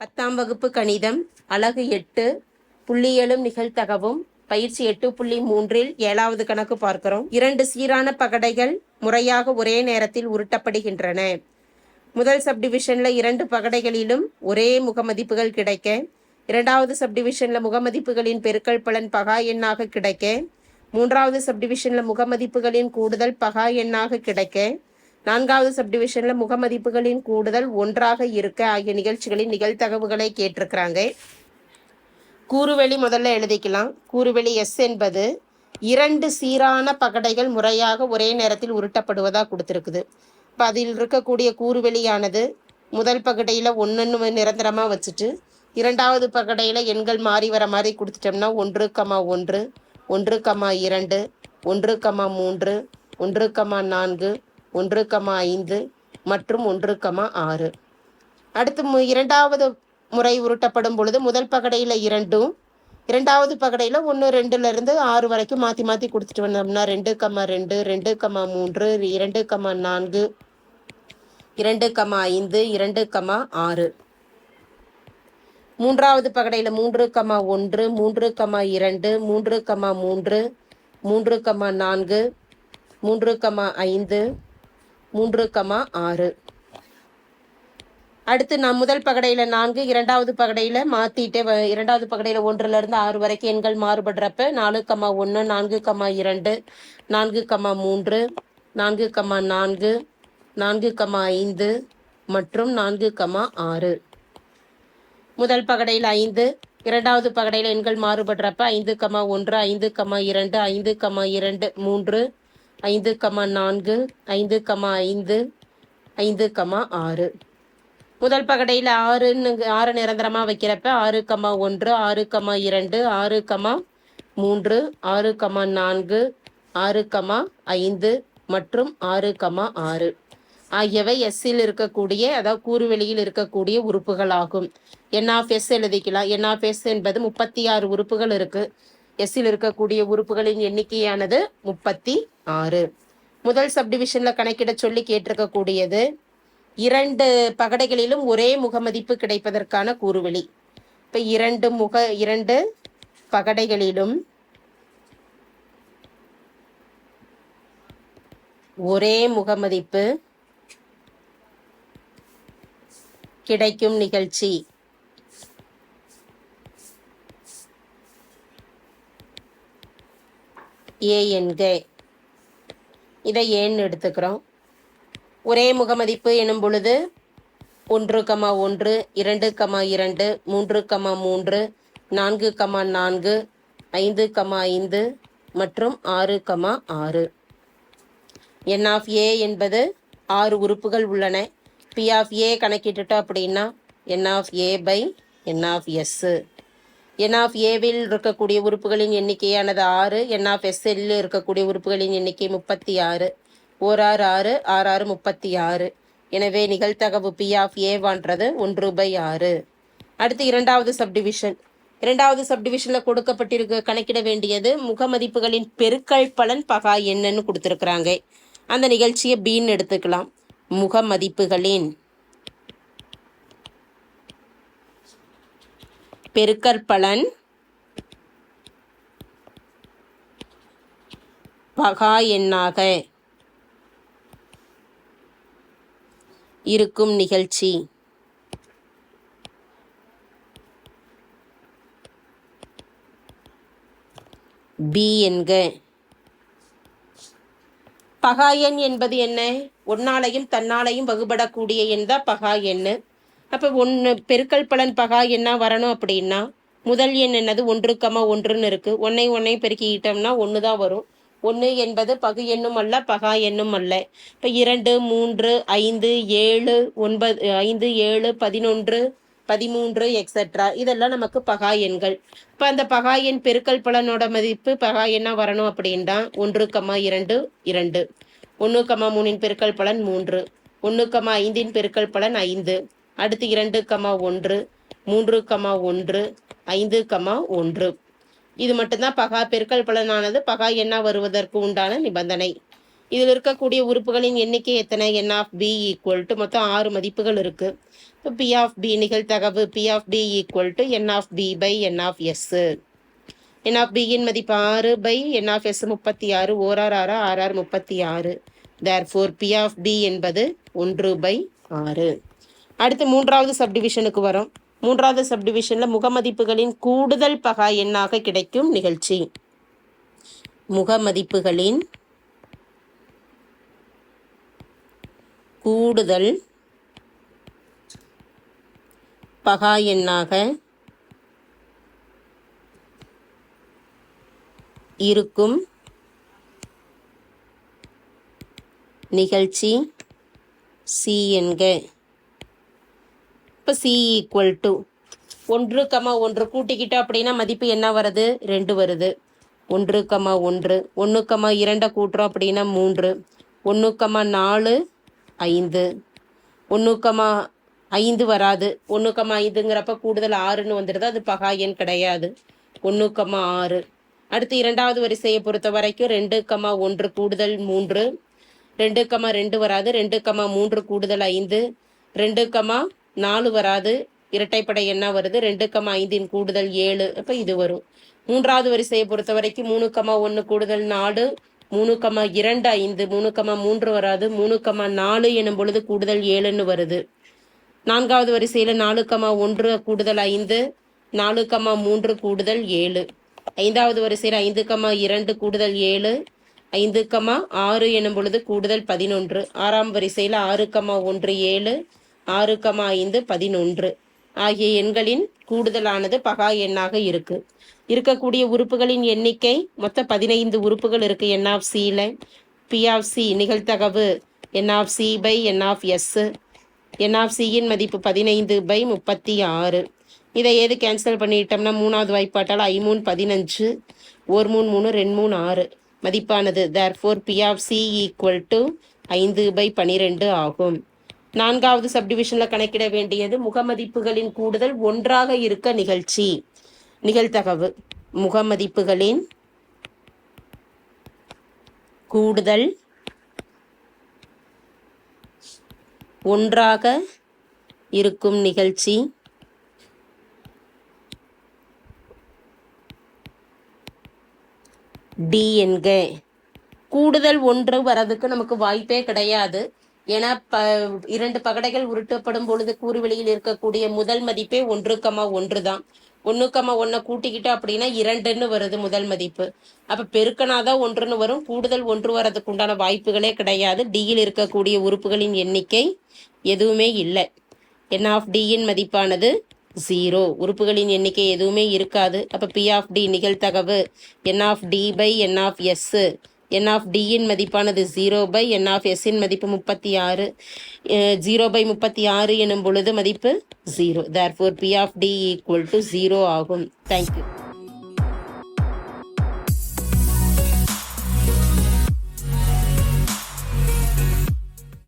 பத்தாம் வகுப்பு கணிதம் அலகு எட்டு புள்ளியலும் நிகழ்த்தகவும் பயிற்சி எட்டு புள்ளி மூன்றில் ஏழாவது கணக்கு பார்க்கிறோம். இரண்டு சீரான பகடைகள் முறையாக ஒரே நேரத்தில் உருட்டப்படுகின்றன. முதல் சப்டிவிஷனில் இரண்டு பகடைகளிலும் ஒரே முகமதிப்புகள் கிடைக்க இரண்டாவது சப்டிவிஷனில் முகமதிப்புகளின் பெருக்கல் பலன் பகா எண்ணாக கிடைக்க மூன்றாவது சப்டிவிஷனில் முகமதிப்புகளின் கூடுதல் பகா எண்ணாக கிடைக்க நான்காவது சப்டிவிஷன்ல முகமதிப்புகளின் கூடுதல் ஒன்றாக இருக்க ஆகிய நிகழ்ச்சிகளின் நிகழ்தகவுகளை கேட்டிருக்கிறாங்க. கூறுவெளி முதல்ல எழுதிக்கலாம். கூறுவெளி எஸ் என்பது இரண்டு சீரான பகடைகள் முறையாக ஒரே நேரத்தில் உருட்டப்படுவதாக கொடுத்துருக்குது. இப்போ அதில் இருக்கக்கூடிய கூறுவெளியானது முதல் பகடையில் ஒன்றுன்னு நிரந்தரமாக வச்சுட்டு இரண்டாவது பகடையில் எண்கள் மாறி வர மாதிரி கொடுத்துட்டோம்னா ஒன்று கமா ஒன்று ஒன்று கமா இரண்டு ஒன்று கமா மூன்று ஒன்று கமா நான்கு ஒன்று கமா ஐந்து மற்றும் ஒன்று கமா ஆறு. அடுத்து மு- இரண்டாவது முறை உருட்டப்படும் பொழுது முதல் பகடையில் இரண்டும் இரண்டாவது பகடையில் ஒன்று ரெண்டுலேருந்து ஆறு வரைக்கும் மாற்றி மாற்றி கொடுத்துட்டு வந்தோம்னா ரெண்டு கமா ரெண்டு ரெண்டு கமா மூன்று இரண்டு கமா நான்கு இரண்டு கமா ஐந்து இரண்டு கமா ஆறு. மூன்றாவது பகடையில் மூன்று கமா ஒன்று மூன்று கமா இரண்டு மூன்று கமா மூன்று மூன்று கமா நான்கு மூன்று கமா ஐந்து மூன்று கமா ஆறு. அடுத்து நான் முதல் பகடையில் நான்கு இரண்டாவது பகடையில் மாற்றிட்டு இரண்டாவது பகடையில் ஒன்றுலேருந்து ஆறு வரைக்கும் எண்கள் மாறுபடுறப்ப நாலு கமா ஒன்று நான்கு கமா இரண்டு நான்கு கமா மூன்று நான்கு கமா நான்கு நான்கு கமா ஐந்து மற்றும் நான்கு கமா ஆறு. முதல் பகடையில் ஐந்து இரண்டாவது பகடையில் எண்கள் மாறுபடுறப்ப ஐந்து கமா ஒன்று ஐந்து கமா இரண்டு ஐந்து கமா இரண்டு மூன்று ஐந்து கமா நான்கு ஐந்து கமா ஐந்து ஐந்து கமா ஆறு. முதல் பகடையில் ஆறுன்னு ஆறு நிரந்தரமாக வைக்கிறப்ப ஆறு கமா ஒன்று ஆறு கமா இரண்டு ஆறு கமா மூன்று ஆறு கமா நான்கு ஆறு கமா ஐந்து மற்றும் ஆறு கமா ஆறு. ஆகியவை எஸ்ஸில் இருக்கக்கூடிய அதாவது கூறுவெளியில் இருக்கக்கூடிய உறுப்புகளாகும். ஆகும் ஆஃப் எஸ் எழுதிக்கலாம். என் எஸ் என்பது முப்பத்தி ஆறு உறுப்புகள் இருக்குது எஸ்ஸில் இருக்கக்கூடிய உறுப்புகளின் எண்ணிக்கையானது முப்பத்தி ஆறு. முதல் சப்டிவிஷன்ல கணக்கிட சொல்லி கேட்டிருக்கக்கூடியது இரண்டு பகடைகளிலும் ஒரே முகமதிப்பு கிடைப்பதற்கான கூறுவெளி இப்ப இரண்டு முக இரண்டு பகடைகளிலும் ஒரே முகமதிப்பு கிடைக்கும் நிகழ்ச்சி. ஏ என்க இதை ஏன்னு எடுத்துக்கிறோம்? ஒரே முகமதிப்பு எனும் பொழுது ஒன்று கமா ஒன்று இரண்டு கமா இரண்டு மூன்று கமா மூன்று நான்கு கமா நான்கு ஐந்து கமா ஐந்து மற்றும் ஆறு கமா ஆறு. என் ஆஃப் ஏ என்பது ஆறு உறுப்புகள் உள்ளன. பி ஆஃப் ஏ கணக்கிட்டுட்டோம் அப்படின்னா N of A by N of S N of ஏவில் இருக்கக்கூடிய உறுப்புகளின் எண்ணிக்கையானது ஆறு என் ஆஃப் எஸ்எல்லில் இருக்கக்கூடிய உறுப்புகளின் எண்ணிக்கை முப்பத்தி ஆறு ஓர் ஆறு ஆறு ஆறு ஆறு முப்பத்தி ஆறு. எனவே நிகழ்த்தகவு பி ஆஃப் ஏவான்றது ஒன்று பை ஆறு. அடுத்து இரண்டாவது சப்டிவிஷன் இரண்டாவது சப்டிவிஷனில் கொடுக்கப்பட்டிருக்க கணக்கிட வேண்டியது முகமதிப்புகளின் பெருக்கல் பலன் பகா என்னன்னு கொடுத்துருக்குறாங்க. அந்த நிகழ்ச்சியை பீன் எடுத்துக்கலாம். முகமதிப்புகளின் பெருக்கற்பலன் பகா எண்ணாக இருக்கும் நிகழ்ச்சி. பி என்க. பகா எண் என்பது என்ன? ஒன்னாலையும் தன்னாலையும் வகுபடக்கூடிய எண் தான் பகா எண்ணு? அப்போ ஒன்று பெருக்கல் பலன் பகா என்ன வரணும் அப்படின்னா முதல் எண் என்னது? ஒன்று கமா ஒன்றுன்னு இருக்குது ஒன்னை ஒன்றை பெருக்கிக்கிட்டோம்னா ஒன்று தான் வரும். ஒன்று என்பது பகு எண்ணும் அல்ல பகா எண்ணும் அல்ல. இப்போ இரண்டு மூன்று ஐந்து ஏழு ஒன்பது ஐந்து ஏழு பதினொன்று பதிமூன்று எக்ஸெட்ரா இதெல்லாம் நமக்கு பகா எண்கள். இப்போ அந்த பகா எண் பெருக்கல் பலனோட மதிப்பு பகா எண்ணா வரணும் அப்படின்னா ஒன்று கமா இரண்டு இரண்டு. ஒன்று கமா மூணின் பெருக்கல் பலன் மூன்று. ஒன்று கமா ஐந்தின் பெருக்கல் பலன் ஐந்து. அடுத்து இரண்டு கமா ஒன்று மூன்று கமா ஒன்று ஐந்து கமா ஒன்று. இது மட்டும்தான் பகா பெருக்கல் பலனானது. பகா எண்ணா வருவதற்கு உண்டான நிபந்தனை. இதில் இருக்கக்கூடிய உறுப்புகளின் எண்ணிக்கை எத்தனை? N of B equal to மொத்தம் ஆறு மதிப்புகள் இருக்கு. இப்போ P of B நிகழ்த்தகவு P of B equal to N of B by N of S N of பியின் மதிப்பு ஆறு பை என் ஆஃப் எஸ் முப்பத்தி ஆறு ஓரார் ஆறு ஆர்ஆர் முப்பத்தி ஆறு. Therefore P of B என்பது ஒன்று பை ஆறு. அடுத்து மூன்றாவது சப்டிவிஷனுக்கு வரும். மூன்றாவது சப்டிவிஷனில் முகமதிப்புகளின் கூடுதல் பகா எண்ணாக கிடைக்கும் நிகழ்ச்சி. முகமதிப்புகளின் கூடுதல் பகா எண்ணாக இருக்கும் நிகழ்ச்சி சி என்க. அப்போ சி ஈக்குவல் டு ஒன்று கமா ஒன்று கூட்டிக்கிட்டோம் அப்படின்னா மதிப்பு என்ன வருது? ரெண்டு வருது. ஒன்று கமா ஒன்று. ஒன்று கமா இரண்டை கூட்டுறோம் அப்படின்னா மூன்று. ஒன்று கமா நாலு ஐந்து. ஒன்று கமா ஐந்து வராது. ஒன்று கமா ஐந்துங்கிறப்ப கூடுதல் ஆறுன்னு வந்துடுது. அது பகா எண் கிடையாது. ஒன்று கமா ஆறு. அடுத்து இரண்டாவது வரிசையை பொறுத்த வரைக்கும் ரெண்டு கமா ஒன்று கூடுதல் மூன்று. ரெண்டு கமா ரெண்டு வராது. ரெண்டு கமா மூன்று கூடுதல் ஐந்து. ரெண்டு கமா நாலு வராது இரட்டைப்படை என்ன வருது ரெண்டு கமா ஐந்தின் கூடுதல் ஏழு அப்போ இது வரும். மூன்றாவது வரிசையை பொறுத்த வரைக்கும் மூணு கமா ஒன்று கூடுதல் நாலு மூணு கமா இரண்டு ஐந்து மூணு கமா மூன்று வராது மூணு கமா நாலு எனும் பொழுது கூடுதல் ஏழுன்னு வருது. நான்காவது வரிசையில் நாலு கமா ஒன்று கூடுதல் ஐந்து நாலு கமா மூன்று கூடுதல் ஏழு. ஐந்தாவது வரிசையில் ஐந்து கமா இரண்டு கூடுதல் ஏழு ஐந்து கமா ஆறு எனும் பொழுது கூடுதல் பதினொன்று. ஆறாம் வரிசையில் ஆறு கமா ஒன்று ஏழு ஆறு கமா ஐந்து பதினொன்று. ஆகிய எண்களின் கூடுதலானது பகா எண்ணாக இருக்கு. இருக்கக்கூடிய உறுப்புகளின் எண்ணிக்கை மொத்த பதினைந்து உறுப்புகள் இருக்கு. என் ஆஃப் சியில் P of C நிகழ்த்தகவு N of C by N of S N of சியின் மதிப்பு பதினைந்து பை முப்பத்தி ஆறு. இதை எது கேன்சல் பண்ணிட்டோம்னா மூணாவது வாய்ப்பாட்டால் ஐமூன் பதினஞ்சு ஒரு மூணு மூணு ரெண்டு மூணு ஆறு. மதிப்பானது therefore P of C equal to ஐந்து பை பனிரெண்டு ஆகும். நான்காவது சப்டிவிஷனில் கணக்கிட வேண்டியது முகமதிப்புகளின் கூடுதல் ஒன்றாக இருக்க நிகழ்ச்சி. நிகழ்தகவு. முகமதிப்புகளின் கூடுதல் ஒன்றாக இருக்கும் நிகழ்ச்சி. டி என்க. கூடுதல் ஒன்று வரதுக்கு நமக்கு வாய்ப்பே கிடையாது. ஏன்னா ப இரண்டு பகடைகள் உருட்டப்படும் பொழுது கூறுவெளியில் இருக்கக்கூடிய முதல் மதிப்பே ஒன்று கமா ஒன்று தான். ஒன்று கமா ஒன்றை கூட்டிக்கிட்டோம் அப்படின்னா இரண்டுன்னு வருது முதல் மதிப்பு. அப்போ பெருக்கனாதான் ஒன்றுன்னு வரும். கூடுதல் ஒன்று வரதுக்கு உண்டான வாய்ப்புகளே கிடையாது. டியில் இருக்கக்கூடிய உறுப்புகளின் எண்ணிக்கை எதுவுமே இல்லை. என் ஆஃப் டியின் மதிப்பானது ஜீரோ உறுப்புகளின் எண்ணிக்கை எதுவுமே இருக்காது. அப்போ P of D நிகழ்த்தகவு N of D by N of S N of டியின் மதிப்பானது ஜீரோ பை என் ஆஃப் எஸ்ஸின் மதிப்பு முப்பத்தி ஆறு ஜீரோ பை முப்பத்தி ஆறு எனும் பொழுது மதிப்பு zero therefore P of D equal to zero ஆகும் தேங்க்யூ